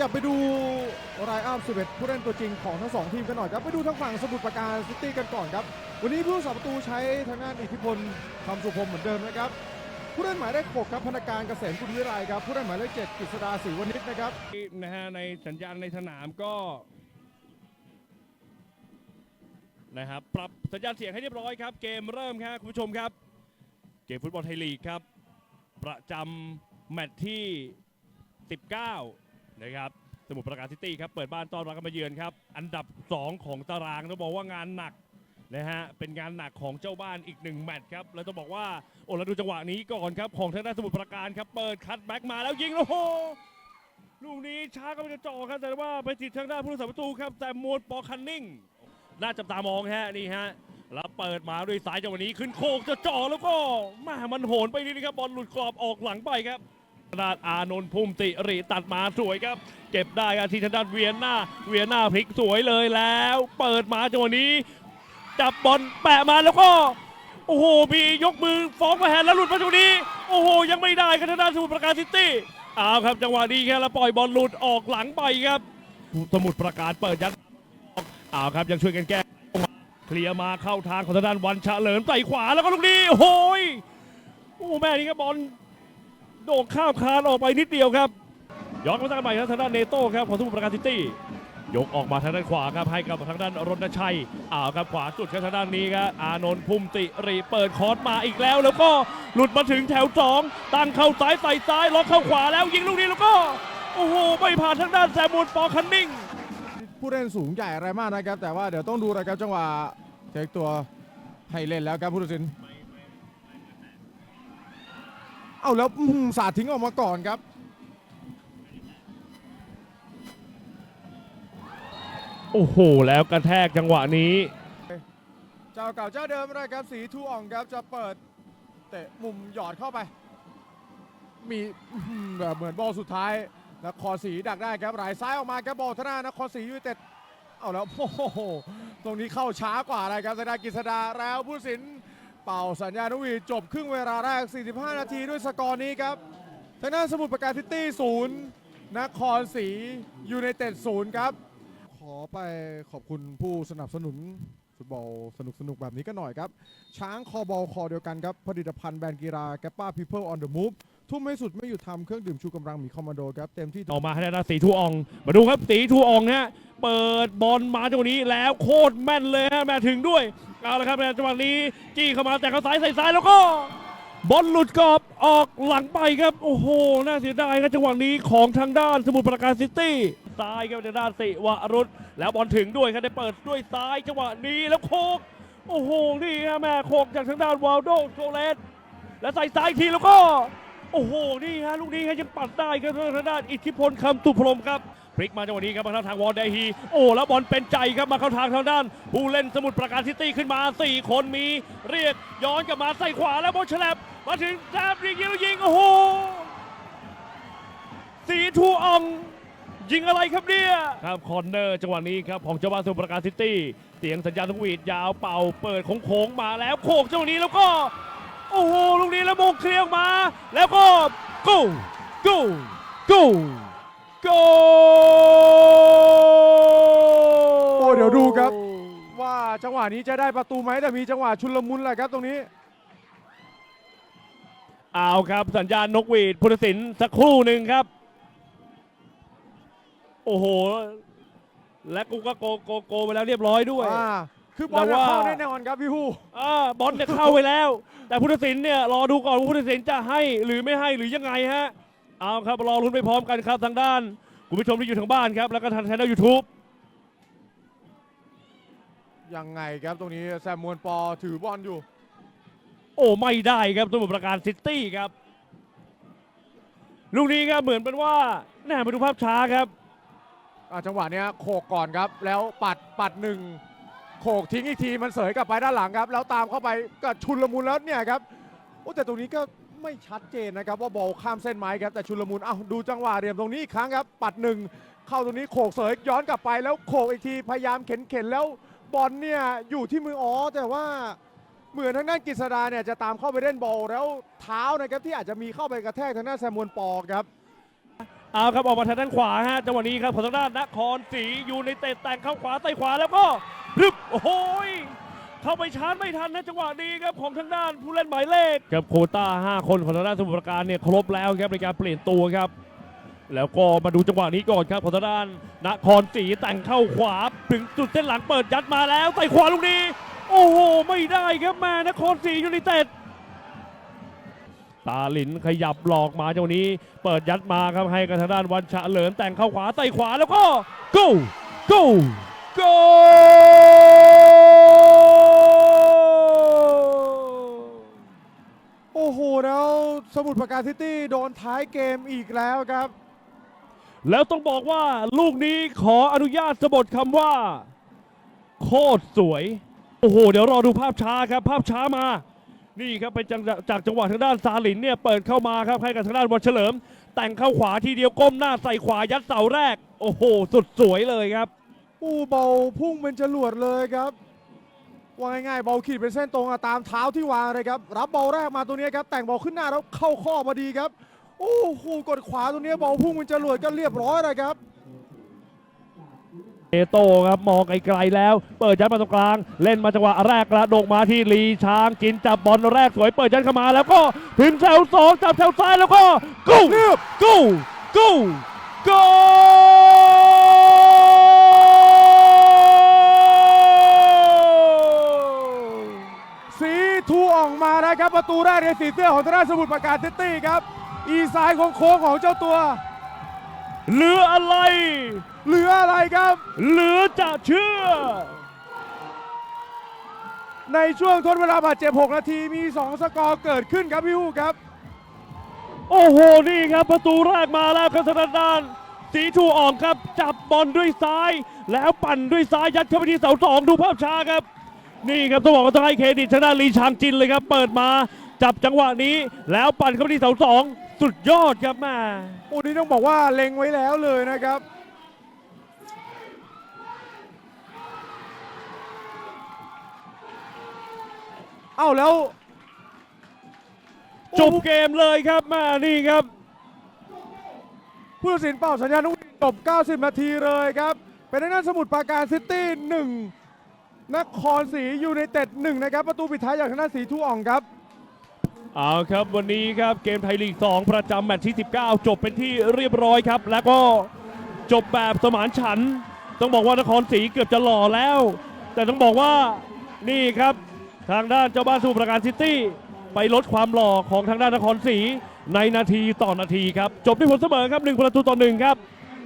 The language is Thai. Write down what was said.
ยับไปดูรายอัพ11 ผู้เล่นตัวจริงของทั้งสองทีมกันหน่อยครับไปดูทางฝั่งสมุทรปราการซิตี้กันก่อนครับ วันนี้ผู้รักษาประตูใช้ทางด้านอิทธิพลคำสุพรมเหมือนเดิมนะครับ ผู้เล่นหมายเลข6ครับพนักการเกษมกุลวิไลครับ ผู้เล่นหมายเลข7กฤษดาศรีวณิชนะครับนะฮะในสัญญาณในสนามก็นะครับปรับสัญญาณเสียงให้เรียบร้อยครับ เกมเริ่มครับคุณผู้ชมครับ เกมฟุตบอลไทยลีกครับ ประจำแมตช์ที่ 19 นะครับสมุทรปราการซิตี้ครับเปิดบ้านต้อนรับกันมาเยือนครับอันดับ 2 ของตารางต้องบอกว่างานหนักนะฮะเป็นงานหนักของเจ้าบ้านอีกหนึ่งแมตช์ครับแล้วต้องบอกว่าโอ้แล้วดูจังหวะนี้ก่อนครับของทางด้านสมุทรปราการครับเปิดคัดแบ็กมาแล้วยิงโอ้โหลูกนี้ช้าก็ไม่จะจ่อครับแต่ว่าไปติดทางด้านผู้รักษาประตูครับแต่มวลปอคันนิ่งน่าจับตามองฮะนี่ฮะแล้วเปิดมาด้วยสายจังหวะนี้ขึ้นโคกจะจ่อแล้วก็แมามันโหนไปนี่นะครับบอลหลุดกรอบออกหลังไปครับ ทางด้านอานนท์ภูมิติริตัดมาสวยครับ เก็บได้ครับที่ทางด้านเวียนหน้า เวียนหน้าพลิกสวยเลยแล้ว เปิดมาจังหวะนี้ จับบอลแปะมาแล้วก็ โอ้โหมียกมือฟ้องมาแฮนแล้วหลุดมาตรงนี้ โอ้โห ยังไม่ได้ครับทางด้านสมุทรปราการซิตี้เอาครับจังหวะนี้แค่ล้วปล่อยบอลหลุดออกหลังไปครับ สมุทรปราการเปิดยัดเอาครับยังช่วยกันแก้เคลียร์มาเข้าทางของทางด้านวันเฉลิมใส่ขวาแล้วก็ลูกนี้โอ้ยโอ้แม่นี่ครับบอล โด่งข้ามคานออกไปนิดเดียวครับ ย้อนกลับมาตั้งใหม่ครับทางด้านเนโต้ครับของสมุทรปราการซิตี้ยกออกมาทางด้านขวาครับให้กับทางด้านรณชัยอ้าวครับขวาสุดครับทางด้านนี้ครับอานนท์ภูมิติรีเปิดคอร์สมาอีกแล้ว แล้วก็หลุดมาถึงแถวสองตั้งเข้าซ้ายใส่ซ้ายล็อกเข้าขวาแล้วยิงลูกนี้แล้วก็โอ้โหไม่ผ่านทางด้านแซมมูลปอคันนิ่งผู้เล่นสูงใหญ่อะไรมากนะครับ แต่ว่าเดี๋ยวต้องดูนะครับจังหวะเทคตัวให้เล่นแล้วครับผู้ตัดสิน เอาแล้วอื้อหือสาดทิ้งออกมาก่อนครับ โอ้โห แล้วกระแทกจังหวะนี้ เจ้าเก่าเจ้าเดิมนะครับ สีทูอ่องครับจะเปิดเตะมุมหยอดเข้าไป มีอื้อหือแบบเหมือนบอลสุดท้ายนครศรีดักได้ครับไหลซ้ายออกมาครับบอลธนานครศรียูไนเต็ดเอาแล้วโอ้โหตรงนี้เข้าช้ากว่าอะไรครับสดากฤษดาแล้วผู้สิน เป่าสัญญาณวีจบครึ่งเวลาแรก 45 นาทีด้วยสกอร์นี้ครับทางด้านสมุทรปราการซิตี้ศูนย์นครศรียูไนเต็ดศูนย์ครับ ขอไปขอบคุณผู้สนับสนุนฟุตบอลสนุกสนุกๆแบบนี้กันหน่อยครับ ช้างคอบอลคอเดียวกันครับ ผลิตภัณฑ์แบรนด์กีฬาแกป้าพีเพิลออนเดอะมูฟ ทุ่มไม่สุดไม่หยุดทำเครื่องดื่มชูกำลังหมีคอมมานโดครับเต็มที่ออกมาให้ได้านสีทูออง มาดูครับสีทูอองฮะเปิดบอลมาจังหวะนี้แล้วโคตรแม่นเลยฮะแม่ถึงด้วยเอาละครับในจังหวะนี้จี้เข้ามาแต่เขาซ้ายใส่ซ้ายแล้วก็บอลหลุดกรอบออกหลังไปครับโอ้โหน่าเสียดายครับจังหวะนี้ของทางด้านสมุทรปราการซิตี้ซ้ายครับทางด้านสิวรุษแล้วบอลถึงด้วยครับได้เปิดด้วยซ้ายจังหวะนี้แล้วโคกโอ้โหนี่ฮะแม่โคกจากทางด้านวาลโดโซเลสแล้วใส่ซ้ายทีแล้วก็ โอ้โห นี่ฮะลูกนี้ฮะยังปัดได้ครับทางด้านอิทธิพลคำตุพรมครับพลิกมาจังหวะนี้ครับมาเข้าทางวอลเดฮีโอ้แล้วบอลเป็นใจครับมาเข้าทางทางด้าน ผู้เล่นสมุทรปราการซิตี้ขึ้นมา 4 คนมีเรียกย้อนกลับมาใส่ขวาแล้วบอลฉลับมาถึงแซมยิงยิงแล้วยิงโอ้โหสีทูอองยิงอะไรครับเนี่ยครับคอนเนอร์จังหวะนี้ครับของเจ้าบ้านสมุทรปราการซิตี้เสียงสัญญาณสวีทยาวเป่าเปิดโค้งๆมาแล้วโขกจังหวะนี้แล้วก็ โอ้โหลูกนี้แล้วโมงเคลียร์ออกมา แล้วก็ go go go go โอ้เดี๋ยวดูครับ ว่าจังหวะนี้จะได้ประตูไหมแต่มีจังหวะชุลมุนแหละครับตรงนี้ เอาครับสัญญาณนกหวีดพุทธศิลป์สักครู่หนึ่งครับ โอ้โห และกูก็โกโกโกไปแล้วเรียบร้อยด้วย อ่า คือบอลแต่ว่าเข้าแน่นอนครับพี่ฮู้อ่าบอลเนี่ยเข้าไปแล้ว แต่พุทธศิลป์เนี่ยรอดูก่อนว่าพุทธศิลป์จะให้หรือไม่ให้หรือยังไงฮะเอาครับรอลุ้นไปพร้อมกันครับทางด้านคุณผู้ชมที่อยู่ทางบ้านครับ แล้วก็ทางช่องยูทูบยังไงครับตรงนี้แซมมวนปอถือบอลอยู่ โอ้ไม่ได้ครับสมุทรปราการซิตี้ครับลูกนี้ครับเหมือนเป็นว่าแน่มาดูภาพช้าครับอ่าจังหวะเนี้ยโขกก่อนครับ แล้วปัดปัดหนึ่ง โขกทิ้งอีกทีมันเสยกลับไปด้านหลังครับ แล้วตามเข้าไปก็ชุนละมุนแล้วเนี่ยครับโอ้แต่ตรงนี้ก็ไม่ชัดเจนนะครับว่าบอลข้ามเส้นไหมครับแต่ชุนละมุนเอ้าดูจังหวะเหลี่ยมตรงนี้อีกครั้งครับ ปัดหนึ่งเข้าตรงนี้โขกเสยย้อนกลับไปแล้วโขกอีกทีพยายามเข็นเข็นแล้วบอลเนี่ยอยู่ที่มืออ๋อแต่ว่าเหมือนทางด้านกฤษดาเนี่ยจะตามเข้าไปเล่นบอลแล้วเท้านะครับที่อาจจะมีเข้าไปกระแทกทางด้านแซมมวนปอครับเอาครับออกมาทางด้านขวาฮะจังหวะนี้ครับของทางด้านนครศรีอยู่ในเตะแต่งเข้าขวาไต่ขวาแล้วก็ รึบโอ้โหยเข้าไปชาร์จไม่ทันนะจังหวะนี้ครับของทางด้านผู้เล่นหมายเลขครับโคต้า 5 คนของทางด้านสมุทรปราการเนี่ยครบแล้วครับในการเปลี่ยนตัวครับ แล้วก็มาดูจังหวะนี้ก่อนครับของทางด้านนครศรีแต่งเข้าขวาถึงจุดเส้นหลังเปิดยัดมาแล้วไต่ขวาลูกนี้ โอ้โหไม่ได้ครับแม่นครศรียูไนเต็ดตาหลินขยับหลอกมาเจังหวะนี้ เปิดยัดมาครับให้กับทางด้านวันฉะเหลิมแต่งเข้าขวาไต่ขวาแล้วก็ go go go สมุทรปราการซิตี้โดนท้ายเกมอีกแล้วครับ แล้วต้องบอกว่าลูกนี้ขออนุญาตสะบดคำว่า โคตรสวย โอ้โห เดี๋ยวรอดูภาพช้าครับ ภาพช้ามา นี่ครับเป็นจากจากจังหวะทางด้านซาลินเนี่ยเปิดเข้ามาครับให้กับทางด้านวันเฉลิม แต่งเข้าขวาทีเดียวก้มหน้าใส่ขวายัดเสาแรก โอ้โห สุดสวยเลยครับ อู้เบาพุ่งเป็นจรวดเลยครับ ว่าง่ายๆเบาขีดเป็นเส้นตรงอะตามเท้าที่วางเลยครับรับบอลแรกมาตัวนี้ครับแต่งบอลขึ้นหน้าแล้วเข้าข้อพอดีครับโอ้โหกดขวาตัวนี้บอลพุ่งเป็นจรวดก็เรียบร้อยเลยครับเอโต้ครับมองไกลๆแล้ว เปิดยัดมาตรงกลาง เล่นมาจังหวะแรกกระโดดมาที่ลีช้างกินจับบอลแรกสวยเปิดยัดเข้ามาแล้วก็ถึงแถวสองจับแถวซ้ายแล้วก็กูกูกูกู ประตูแรกในสีเสื้อของทางด้าสมุทรปราการซิตี้ครับ อีซ้ายของโค้งของเจ้าตัว เหลืออะไร เหลืออะไรครับ เหลือจะเชื่อ ในช่วงทดเวลาบาดเจ็บ 6 นาทีมี 2 สกอร์เกิดขึ้นครับพี่ฮู้ครับ โอ้โห นี่ครับประตูแรกมาแล้วครับทางด้านสีชูอ่องครับ จับบอลด้วยซ้าย แล้วปั่นด้วยซ้ายยัดเข้าไปที่เสาสองดูภาพช้าครับ นี่ครับต้องบอกว่าต้องให้เครดิตทางด้านลีชางจินเลยครับ เปิดมาจับจังหวะนี้แล้วปั่นเข้าไปที่เสาสองสุดยอดครับแม่โอ้นี่ต้องบอกว่าเล็งไว้แล้วเลยนะครับ เอ้าแล้วจบเกมเลยครับแม่นี่ครับผู้ตัดสินเป่าสัญญาณนกหวีดจบ 90 นาทีเลยครับ เป็นทางด้านสมุทรปราการซิตี้หนึ่ง นครศรียูไนเต็ดหนึ่งนะครับประตูปิดท้ายจากทางด้านสีทูอ่องครับ เอาครับวันนี้ครับเกมไทยลีก 2 ประจำแมตช์ที่ 19 จบเป็นที่เรียบร้อยครับ แล้วก็จบแบบสมานฉันท์ต้องบอกว่านครศรีเกือบจะหล่อแล้ว แต่ต้องบอกว่านี่ครับทางด้านเจ้าบ้านสมุทรปราการซิตี้ไปลดความหล่อของทางด้านนครศรีในนาทีต่อนาทีครับ จบด้วยผลเสมอครับ1ประตูต่อ1ครับ